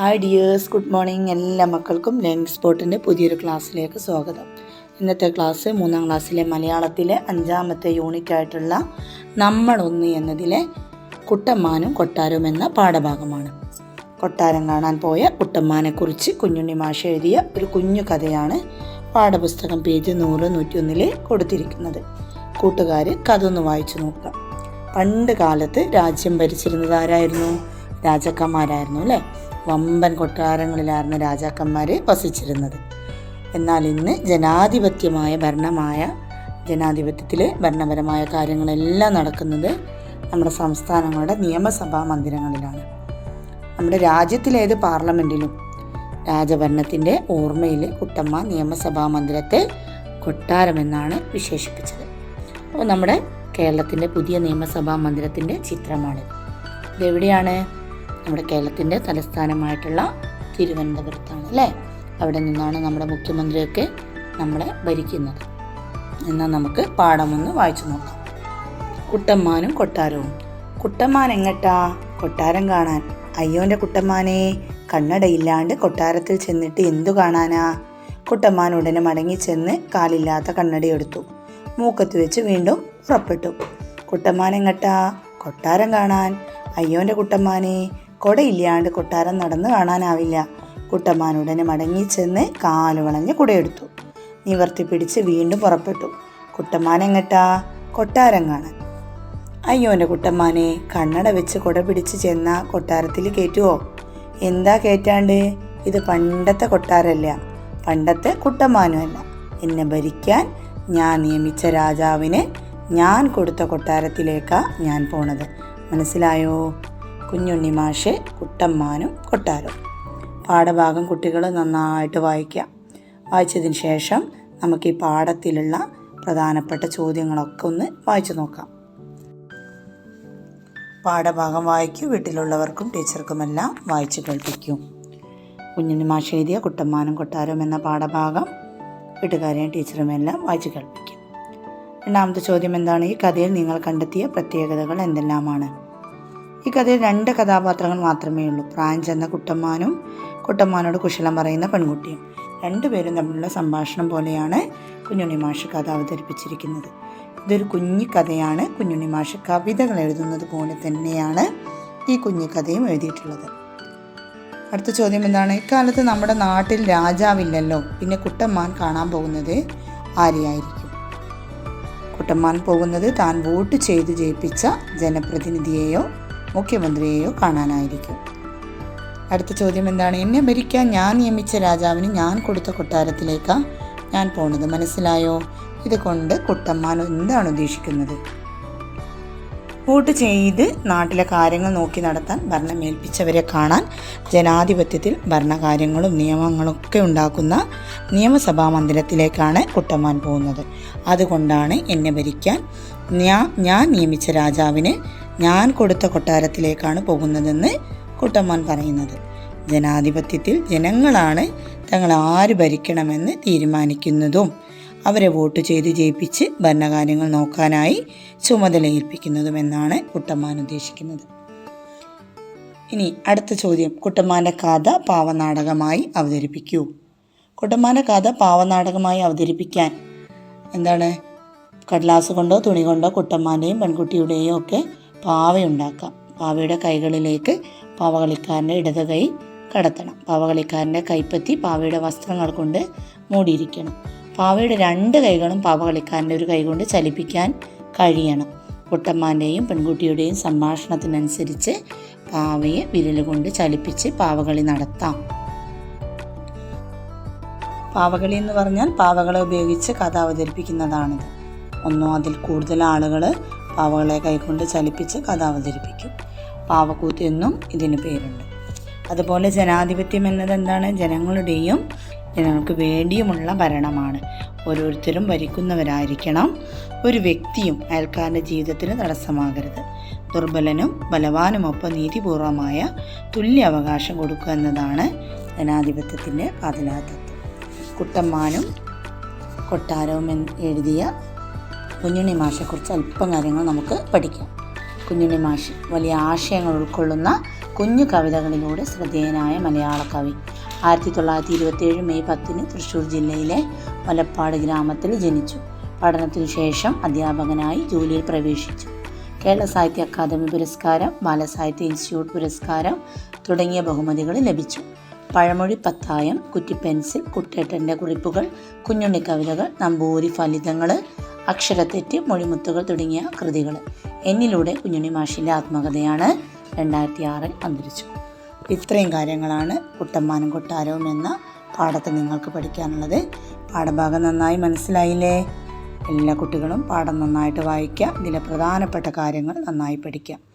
Hi dears good morning എല്ലാ മക്കൾക്കും learning സ്പോട്ടിന്റെ പുതിയൊരു ക്ലാസ്സിലേക്ക് സ്വാഗതം. ഇന്നത്തെ ക്ലാസ് മൂന്നാം ക്ലാസ്സിലെ മലയാളത്തിലെ അഞ്ചാമത്തെ യൂണിറ്റ് ആയിട്ടുള്ള നമ്മളൊന്ന് എന്നതിലെ കുട്ടമ്മാനും കൊട്ടാരവും എന്ന പാഠഭാഗമാണ്. കൊട്ടാരം കാണാൻ പോയ കുട്ടമ്മാനെക്കുറിച്ച് കുഞ്ഞുണ്ണി മാഷ് എഴുതിയ ഒരു കുഞ്ഞു കഥയാണ് പാഠപുസ്തകം പേജ് നൂറ് നൂറ്റിയൊന്നിൽ കൊടുത്തിരിക്കുന്നത്. കൂട്ടുകാർ കഥ ഒന്ന് വായിച്ചു നോക്കാം. പണ്ട് കാലത്ത് രാജ്യം ഭരിച്ചിരുന്നത് ആരായിരുന്നു? രാജാക്കന്മാരായിരുന്നു അല്ലേ? വമ്പൻ കൊട്ടാരങ്ങളിലായിരുന്നു രാജാക്കന്മാർ വസിച്ചിരുന്നത്. എന്നാൽ ഇന്ന് ജനാധിപത്യമായ ഭരണമായ ജനാധിപത്യത്തിൽ ഭരണപരമായ കാര്യങ്ങളെല്ലാം നടക്കുന്നത് നമ്മുടെ സംസ്ഥാനങ്ങളുടെ നിയമസഭാ മന്ദിരങ്ങളിലാണ്. നമ്മുടെ രാജ്യത്തിലേത് പാർലമെന്റിലും രാജഭരണത്തിന്റെ ഓർമ്മയിൽ കുട്ടമ്മ നിയമസഭാ മന്ദിരത്തെ കൊട്ടാരമെന്നാണ് വിശേഷിപ്പിച്ചത്. അപ്പോൾ നമ്മുടെ കേരളത്തിന്റെ പുതിയ നിയമസഭാ മന്ദിരത്തിന്റെ ചിത്രമാണിത്. ഇതെവിടെയാണ്? നമ്മുടെ കേരളത്തിന്റെ തലസ്ഥാനമായിട്ടുള്ള തിരുവനന്തപുരത്താണ് അല്ലേ? അവിടെ നിന്നാണ് നമ്മുടെ മുഖ്യമന്ത്രിയൊക്കെ നമ്മളെ ഭരിക്കുന്നത്. എന്നാൽ നമുക്ക് പാഠമൊന്ന് വായിച്ചു നോക്കാം. കുട്ടമ്മാനും കൊട്ടാരവും. കുട്ടമ്മാൻ എങ്ങട്ടാ? കൊട്ടാരം കാണാൻ. അയ്യോന്റെ കുട്ടമ്മാനെ കണ്ണടയില്ലാണ്ട് കൊട്ടാരത്തിൽ ചെന്നിട്ട് എന്തു കാണാനാ? കുട്ടമ്മാൻ ഉടനെ മടങ്ങി ചെന്ന് കാലില്ലാത്ത കണ്ണട എടുത്തു മൂക്കത്ത് വെച്ച് വീണ്ടും പുറപ്പെട്ടു കുട്ടമ്മാൻ എങ്ങട്ടാ? കൊട്ടാരം കാണാൻ. അയ്യോന്റെ കുട്ടമ്മാനെ കൊടയില്ലാണ്ട് കൊട്ടാരം നടന്നു കാണാനാവില്ല. കുട്ടമ്മാൻ ഉടനെ മടങ്ങി ചെന്ന് കാൽ വളഞ്ഞ് കുടയെടുത്തു. നിവർത്തി പിടിച്ച് വീണ്ടും പുറപ്പെട്ടു. കുട്ടമ്മാൻ എങ്ങട്ടാ? കൊട്ടാരം കാണാൻ. അയ്യോ എന്റെ കുട്ടമ്മാനെ കണ്ണട വെച്ച് കുട പിടിച്ച് ചെന്ന കൊട്ടാരത്തിൽ കയറ്റുവോ എന്താ കയറ്റാണ്ട് ഇത് പണ്ടത്തെ കൊട്ടാരമല്ല പണ്ടത്തെ കുട്ടമ്മാനുമല്ല. എന്നെ ഭരിക്കാൻ ഞാൻ നിയമിച്ച രാജാവിന് ഞാൻ കൊടുത്ത കൊട്ടാരത്തിലേക്കാണ് ഞാൻ പോണത്. മനസ്സിലായോ? കുഞ്ഞുണ്ണി മാഷ് കുട്ടമ്മാനും കൊട്ടാരവും പാഠഭാഗം കുട്ടികൾ നന്നായിട്ട് വായിക്കാം. വായിച്ചതിന് ശേഷം നമുക്ക് ഈ പാഠത്തിലുള്ള പ്രധാനപ്പെട്ട ചോദ്യങ്ങളൊക്കെ ഒന്ന് വായിച്ചു നോക്കാം. പാഠഭാഗം വായിക്കൂ വീട്ടിലുള്ളവർക്കും ടീച്ചർക്കുമെല്ലാം വായിച്ചു കേൾപ്പിക്കൂ. കുഞ്ഞിന് മാഷ് എഴുതിയ കുട്ടമ്മാനും കൊട്ടാരവും എന്ന പാഠഭാഗം വീട്ടുകാരെയും ടീച്ചറുമെല്ലാം വായിച്ചു കേൾപ്പിക്കും. രണ്ടാമത്തെ ചോദ്യം എന്താണ്? ഈ കഥയിൽ നിങ്ങൾ കണ്ടെത്തിയ പ്രത്യേകതകൾ എന്തെല്ലാമാണ്? ഈ കഥയിൽ രണ്ട് കഥാപാത്രങ്ങൾ മാത്രമേ ഉള്ളൂ. പ്രാഞ്ച് എന്ന കുട്ടമ്മാനും കുട്ടമ്മാനോട് കുശലം പറയുന്ന പെൺകുട്ടിയും. രണ്ടുപേരും തമ്മിലുള്ള സംഭാഷണം പോലെയാണ് കുഞ്ഞുണ്ണി മാഷ് കഥ അവതരിപ്പിച്ചിരിക്കുന്നത്. ഇതൊരു കുഞ്ഞു കഥയാണ്. കുഞ്ഞുണ്ണി മാഷ് കവിതകൾ എഴുതുന്നത് പോലെ തന്നെയാണ് ഈ കുഞ്ഞു കഥയും എഴുതിയിട്ടുള്ളത്. അടുത്ത ചോദ്യം എന്താണ്? ഇക്കാലത്ത് നമ്മുടെ നാട്ടിൽ രാജാവില്ലല്ലോ. പിന്നെ കുട്ടമ്മാൻ കാണാൻ പോകുന്നത് ആരെയായിരിക്കും? കുട്ടമ്മാൻ പോകുന്നത് താൻ വോട്ട് ചെയ്ത് ജയിപ്പിച്ച ജനപ്രതിനിധിയെയോ മുഖ്യമന്ത്രിയെയോ കാണാനായിരിക്കും. അടുത്ത ചോദ്യം എന്താണ്? എന്നെ ഭരിക്കാൻ ഞാൻ നിയമിച്ച രാജാവിന് ഞാൻ കൊടുത്ത കൊട്ടാരത്തിലേക്കാണ് ഞാൻ പോണത്. മനസ്സിലായോ? ഇതുകൊണ്ട് കുട്ടമ്മാൻ എന്താണ് ഉദ്ദേശിക്കുന്നത്? വോട്ട് ചെയ്ത് നാട്ടിലെ കാര്യങ്ങൾ നോക്കി നടത്താൻ ഭരണമേൽപ്പിച്ചവരെ കാണാൻ ജനാധിപത്യത്തിൽ ഭരണകാര്യങ്ങളും നിയമങ്ങളും ഒക്കെ ഉണ്ടാക്കുന്ന നിയമസഭാ മന്ദിരത്തിലേക്കാണ് കുട്ടമ്മാൻ പോകുന്നത്. അതുകൊണ്ടാണ് എന്നെ ഭരിക്കാൻ ഞാൻ നിയമിച്ച രാജാവിന് ഞാൻ കൊടുത്ത കൊട്ടാരത്തിലേക്കാണ് പോകുന്നതെന്ന് കുട്ടമ്മാൻ പറയുന്നത്. ജനാധിപത്യത്തിൽ ജനങ്ങളാണ് തങ്ങൾ ആര് ഭരിക്കണമെന്ന് തീരുമാനിക്കുന്നതും അവരെ വോട്ട് ചെയ്ത് ജയിപ്പിച്ച് ഭരണകാര്യങ്ങൾ നോക്കാനായി ചുമതല ഏൽപ്പിക്കുന്നതുമെന്നാണ് കുട്ടമ്മാൻ ഉദ്ദേശിക്കുന്നത്. ഇനി അടുത്ത ചോദ്യം. കുട്ടമ്മാന്റെ കഥ പാവനാടകമായി അവതരിപ്പിക്കൂ. കുട്ടമ്മാന്റെ കഥ പാവനാടകമായി അവതരിപ്പിക്കാൻ എന്താണ്? കടലാസ് കൊണ്ടോ തുണി കൊണ്ടോ കുട്ടമ്മാന്റെയും പെൺകുട്ടിയുടെയും ഒക്കെ പാവയുണ്ടാക്കാം. പാവയുടെ കൈകളിലേക്ക് പാവകളിക്കാരന്റെ ഇടത് കൈ കടത്തണം. പാവകളിക്കാരന്റെ കൈപ്പത്തി പാവയുടെ വസ്ത്രങ്ങൾ കൊണ്ട് മൂടിയിരിക്കണം. പാവയുടെ രണ്ട് കൈകളും പാവകളിക്കാരന്റെ ഒരു കൈ കൊണ്ട് ചലിപ്പിക്കാൻ കഴിയണം. കുട്ടമ്മാന്റെയും പെൺകുട്ടിയുടെയും സംഭാഷണത്തിനനുസരിച്ച് പാവയെ വിരലുകൊണ്ട് ചലിപ്പിച്ച് പാവകളി നടത്താം. പാവകളി എന്ന് പറഞ്ഞാൽ പാവകളെ ഉപയോഗിച്ച് കഥ അവതരിപ്പിക്കുന്നതാണിത്. ഒന്നോ അതിൽ കൂടുതൽ ആളുകൾ പാവകളെ കൈകൊണ്ട് ചലിപ്പിച്ച് കഥ അവതരിപ്പിക്കും. പാവക്കൂത്ത് എന്നും ഇതിന് പേരുണ്ട്. അതുപോലെ ജനാധിപത്യം എന്നത് എന്താണ് ജനങ്ങളുടെയും ജനങ്ങൾക്ക് വേണ്ടിയുമുള്ള ഭരണമാണ്. ഓരോരുത്തരും ഭരിക്കുന്നവരായിരിക്കണം. ഒരു വ്യക്തിയും അയൽക്കാരന്റെ ജീവിതത്തിന് തടസ്സമാകരുത്. ദുർബലനും ബലവാനുമൊപ്പം നീതിപൂർവമായ തുല്യ അവകാശം കൊടുക്കുക എന്നതാണ് ജനാധിപത്യത്തിന്റെ പാതലാതത്വം കുട്ടമ്മാനും കൊട്ടാരവും എഴുതിയ കുഞ്ഞുണ്ണി മാഷെക്കുറിച്ച് അല്പം കാര്യങ്ങൾ നമുക്ക് പഠിക്കാം. കുഞ്ഞുണ്ണി മാഷ് വലിയ ആശയങ്ങൾ ഉൾക്കൊള്ളുന്ന കുഞ്ഞു കവിതകളിലൂടെ ശ്രദ്ധേയനായ മലയാള കവി. ആയിരത്തി തൊള്ളായിരത്തി ഇരുപത്തിയേഴ് മെയ് പത്തിന് തൃശ്ശൂർ ജില്ലയിലെ വലപ്പാട് ഗ്രാമത്തിൽ ജനിച്ചു. പഠനത്തിനു ശേഷം അധ്യാപകനായി ജോലിയിൽ പ്രവേശിച്ചു. കേരള സാഹിത്യ അക്കാദമി പുരസ്കാരം ബാലസാഹിത്യ ഇൻസ്റ്റിറ്റ്യൂട്ട് പുരസ്കാരം തുടങ്ങിയ ബഹുമതികൾ ലഭിച്ചു. പഴമൊഴി പത്തായം കുറ്റി പെൻസിൽ കുട്ടേട്ടന്റെ കുറിപ്പുകൾ കുഞ്ഞുണ്ണി കവിതകൾ നമ്പൂരി ഫലിതങ്ങൾ അക്ഷരത്തെറ്റ് മൊഴിമുത്തുകൾ തുടങ്ങിയ കൃതികൾ എന്നിലൂടെ കുഞ്ഞുണ്ണി മാഷിന്റെ ആത്മകഥയാണ് രണ്ടായിരത്തി ആറിൽ അന്തരിച്ചു. ഇത്രയും കാര്യങ്ങളാണ് കുട്ടമ്മാനും കൊട്ടാരവും എന്ന പാഠത്തിൽ നിങ്ങൾക്ക് പഠിക്കാനുള്ളത്. പാഠഭാഗം നന്നായി മനസ്സിലായില്ലേ? എല്ലാ കുട്ടികളും പാഠം നന്നായിട്ട് വായിക്കുക ഇതിലെ പ്രധാനപ്പെട്ട കാര്യങ്ങൾ നന്നായി പഠിക്കുക